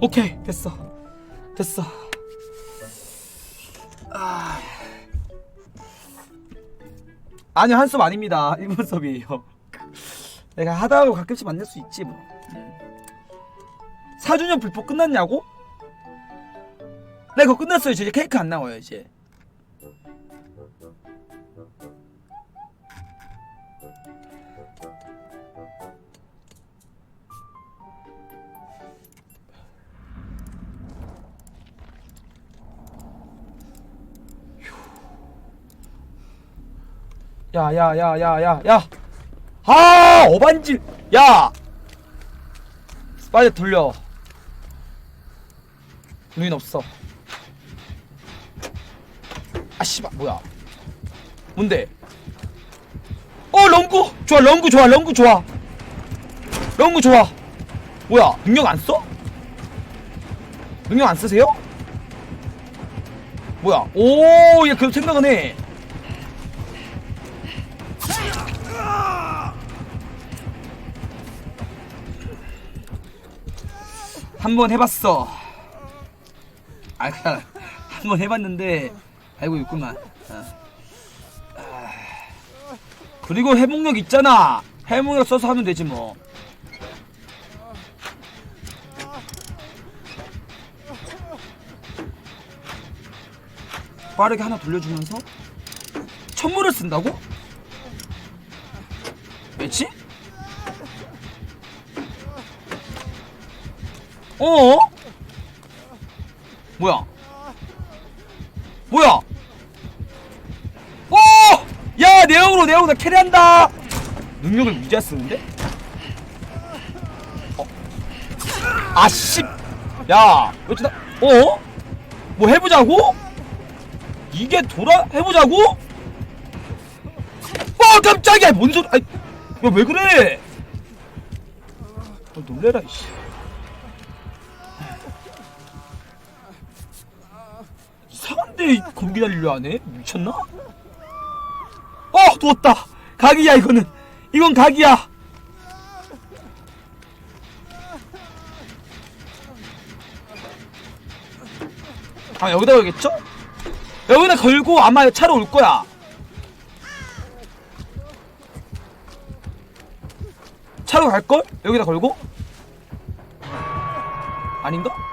오케이. 됐어. 됐어. 아... 아니 한섭 아닙니다. 일본 섭이에요. 내가 하다하고 가끔씩 만날 수 있지 뭐. 4주년 불법 끝났냐고? 네 그거 끝났어요. 이제 케이크 안 나와요 이제 야 야 야 야 야 야. 아 어반질 야. 빨리 돌려. 루인 없어. 아 씨발 뭐야. 뭔데? 어 런구. 좋아 런구 좋아 런구 좋아. 런구 좋아. 뭐야 능력 안 써? 능력 안 쓰세요? 뭐야? 오 얘 그래도 생각은 해 한 번 해봤어. 아, 그냥 한 번 해봤는데 알고 있구만. 어. 아, 그리고 회복력 있잖아. 회복력 써서 하면 되지 뭐. 빠르게 하나 돌려주면서 천물을 쓴다고? 매치? 어? 뭐야? 뭐야? 어! 야, 내형으로 내형 나 캐리한다. 능력을 무지하 쓰는데? 어? 아 씨. 야, 어쩌다? 어? 뭐 해보자고? 이게 돌아 해보자고? 어 깜짝이야 뭔 소리? 아이, 야왜 그래? 아, 놀래라 이씨. 이상한데 공기 달리려 하네? 미쳤나? 어! 누웠다! 각이야 이거는! 이건 각이야! 아 여기다 걸겠죠? 여기다 걸고 아마 차로 올 거야 차로 갈걸? 여기다 걸고? 아닌가?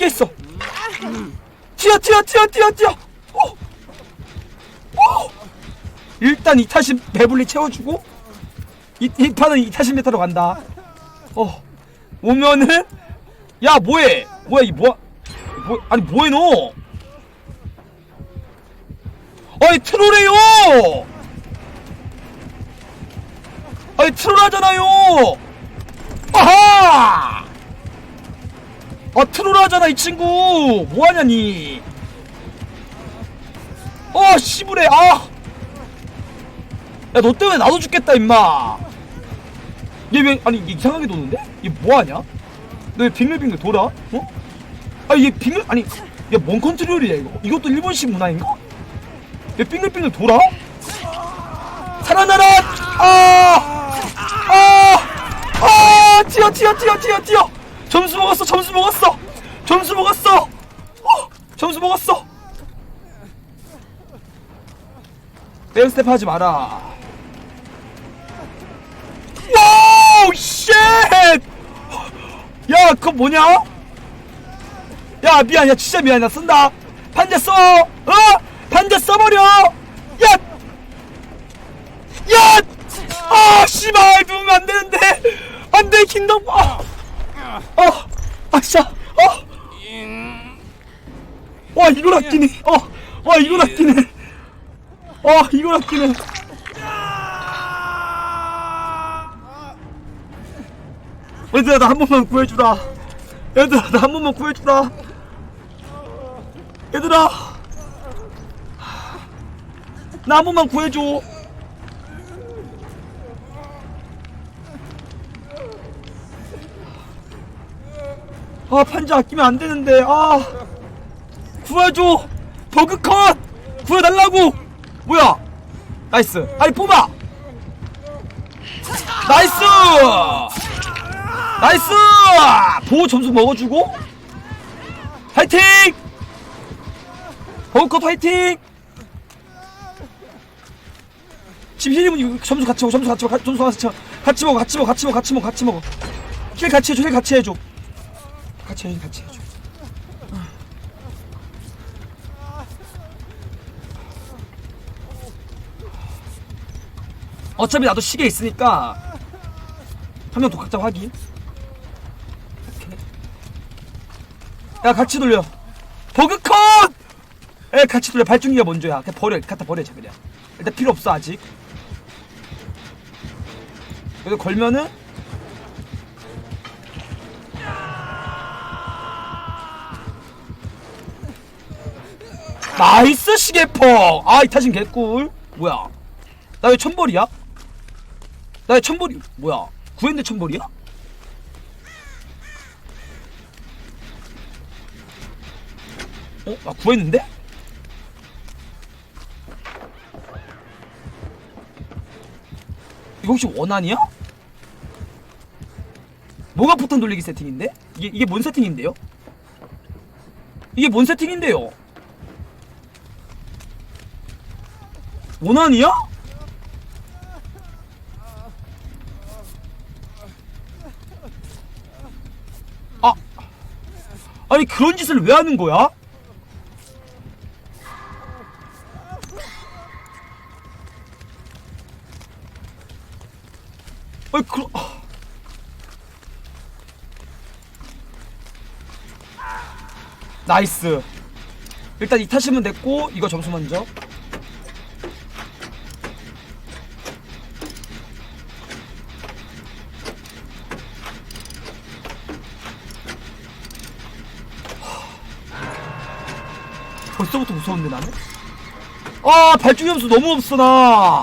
치겠어. 튀어 튀어 튀어 튀어 튀어. 오. 오. 일단 이타심 배불리 채워주고 이, 이 판은 이타심 메타로 간다. 어 오면은 야 뭐해 뭐야 이 뭐야 뭐 아니 뭐해 너? 아니 트롤해요. 아니 트롤하잖아요. 하잖아 이 친구 뭐하냐 니 어, 씨부래, 아! 야, 너 때문에 나도 죽겠다, 임마! 얘 왜, 아니, 얘 이상하게 도는데? 얘 뭐하냐? 너 왜 빙글빙글 돌아? 어? 아, 얘 빙글, 아니, 얘뭔 컨트롤이야, 이거? 이것도 일본식 문화인가? 얘 빙글빙글 돌아? 살아나라! 아! 아! 아! 튀어, 튀어, 튀어, 튀어, 튀어! 점수 먹었어, 점수 먹었어! 점수 먹었어! 어! 점수 먹었어! 백스텝 하지 마라. 와우, 쉣! 야, 그거 뭐냐? 야, 미안, 야, 진짜 미안, 나 쓴다. 반대 써! 어? 반대 써버려! 야! 야! 아, 씨발, 누우면 안 되는데! 안 돼, 킹덤! 아! 어! 아, 진짜! 어! 와, 이걸 아끼네! 어! 와, 이걸 아끼네! 와, 이걸 아끼네! 얘들아, 나 한 번만 구해주라! 얘들아, 나 한 번만 구해주라! 얘들아! 나 한 번만 구해줘! 아 판자 아끼면 안 되는데. 아 구해줘. 버그컷. 구해달라고. 뭐야? 나이스. 아니 뽑아. 나이스. 나이스. 보호 점수 먹어주고. 파이팅! 버그컷 파이팅! 지금 힐리분 점수 같이 먹어. 점수 같이 먹어. 가- 점수 같이 먹어. 같이 먹어. 같이 먹어. 같이 먹어. 같이 먹어. 힐 같이 해줘. 힐 같이 해줘 같이 해줘 같이 해줘. 어차피 나도 시계 있으니까 한 명 독학자 확인. 오케이. 야 같이 돌려. 버그컷! 에 같이 돌려. 발전기가 먼저야. 그냥 버려. 갖다 버려자 그냥. 일단 필요 없어 아직. 여기 걸면은 나이스 시계펑 아 이타진 개꿀 뭐야 나 왜 천벌이야? 나 왜 천벌이 뭐야 구했는데 천벌이야? 어? 나 구했는데? 이거 혹시 원한이야? 뭐가 포탄 돌리기 세팅인데? 이게, 이게 뭔 세팅인데요? 이게 뭔 세팅인데요? 원한이야? 아 아니 그런 짓을 왜 하는 거야? 아니 그 아. 나이스 일단 이 타시면 됐고 이거 점수 먼저 벌써부터 무서운데 나는? 아 발주기 점수 너무 없어 나.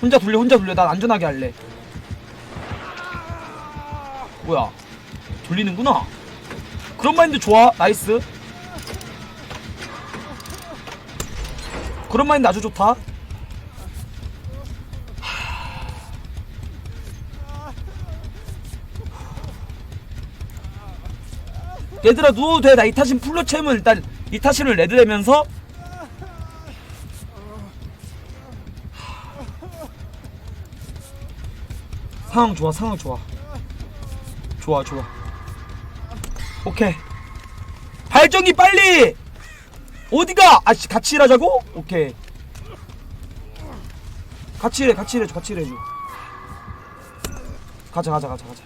혼자 돌려 혼자 돌려. 난 안전하게 할래. 뭐야? 돌리는구나. 그런 마인드 좋아? 나이스. 그런 마인드 아주 좋다 얘들아 누워도 돼. 나 이타신 풀로 채우면 일단 이타신을 레드내면서. 상황 좋아 상황 좋아. 좋아 좋아. 오케이. 발전기 빨리! 어디가? 아씨 같이 일하자고? 오케이. 같이 일해 같이 일해줘 같이 일해줘. 가자 가자 가자 가자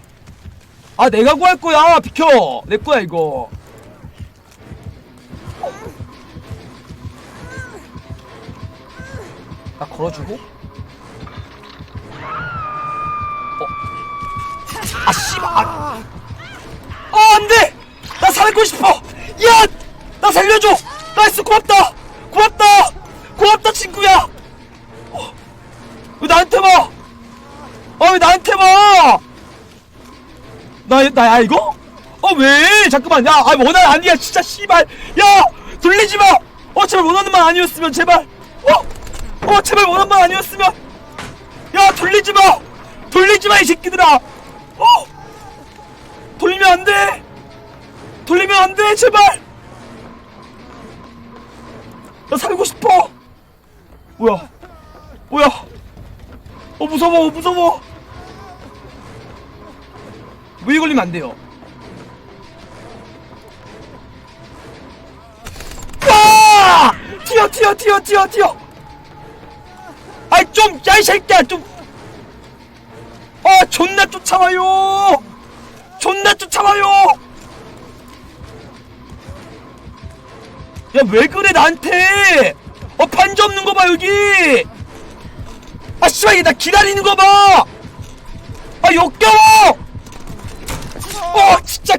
아 내가 구할 거야. 비켜. 내 거야 이거. 나 걸어주고? 어. 아 씨발. 아, 아 안돼! 나 살고 싶어! 야나 살려줘! 나이스 고맙다! 고맙다! 고맙다 친구야! 어. 왜 나한테 봐아왜 나한테 봐 나, 나야 이거? 어 왜? 잠깐만 야, 아 원한 아니야 진짜 씨발 야 돌리지 마. 어 제발 원하는만 아니었으면 제발. 어, 어 제발 원한만 아니었으면. 야 돌리지 마. 돌리지 마 이 새끼들아. 어, 돌리면 안 돼. 돌리면 안 돼 제발. 나 살고 싶어. 뭐야? 뭐야? 어 무서워 무서워. 왜 걸리면 안 돼요? 아! 튀어 튀어 튀어 튀어 튀어! 아이 좀 야 이 새끼야 좀 아 존나 쫓아와요! 존나 쫓아와요! 야 왜 그래 나한테? 어 반지 없는 거 봐 여기! 아 씨발 얘나 기다리는 거 봐 아 역겨워! 어 진짜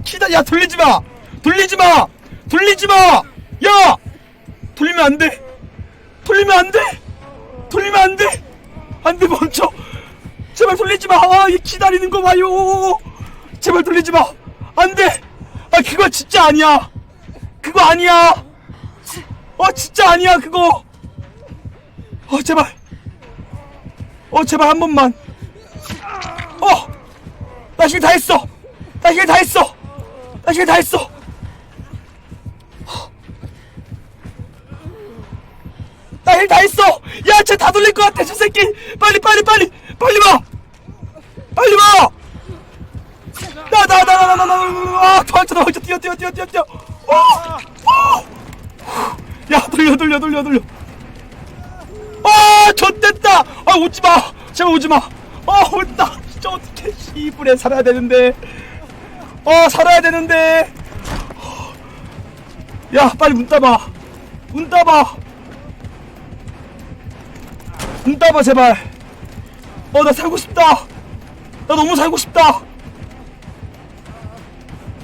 키다. 야 돌리지 마! 돌리지 마! 돌리지 마야! 돌리면 안돼! 돌리면 안돼! 돌리면 안돼! 안돼 멈춰! 제발 돌리지 마아얘 기다리는 거 봐요! 제발 돌리지 마! 안돼! 아 그거 진짜 아니야! 그거 아니야! 어 진짜 아니야 그거! 어 제발! 어 제발 한 번만! 어나 지금 다 했어! 나 지금 다 했어 나 지금 다 했어 나일다 했어 야쟤 다 돌릴 것 같아 저 새끼 빨리 빨리 빨리 빨리 와 빨리 와 나 나 나 나 나 나나아 도망쳐 도망쳐 뛰어 뛰어 뛰어 뛰어 뛰어 어! 어! 야 돌려 돌려 돌려 돌려 아 좆됐다 아 오지마 제발 오지마 아 온다 진짜 어떡해 씨불에 살아야 되는데 아 살아야 되는데. 야 빨리 문 따봐 문 따봐 문 따봐 제발. 어 나 살고 싶다. 나 너무 살고 싶다.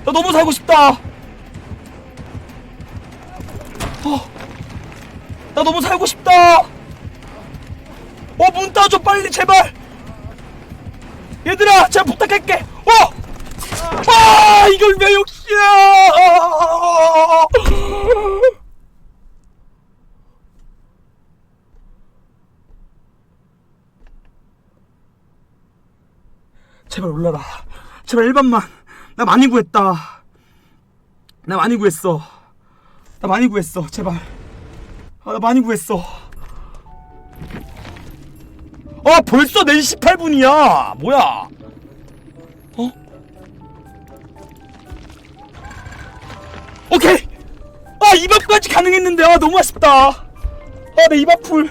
나 너무 살고 싶다. 어, 나 너무 살고 싶다. 어문 따줘 빨리 제발. 얘들아 제가 부탁할게 어! 아 이걸 왜 역시야 제발 올라라 제발 1번만. 나 많이 구했다. 나 많이 구했어. 나 많이 구했어 제발. 아, 나 많이 구했어. 아 벌써 4시 18분이야. 뭐야? 어? 오케이! 아 입앞까지 가능했는데 아 너무 아쉽다. 아내 입앞풀.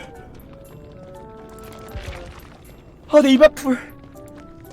아내 입앞풀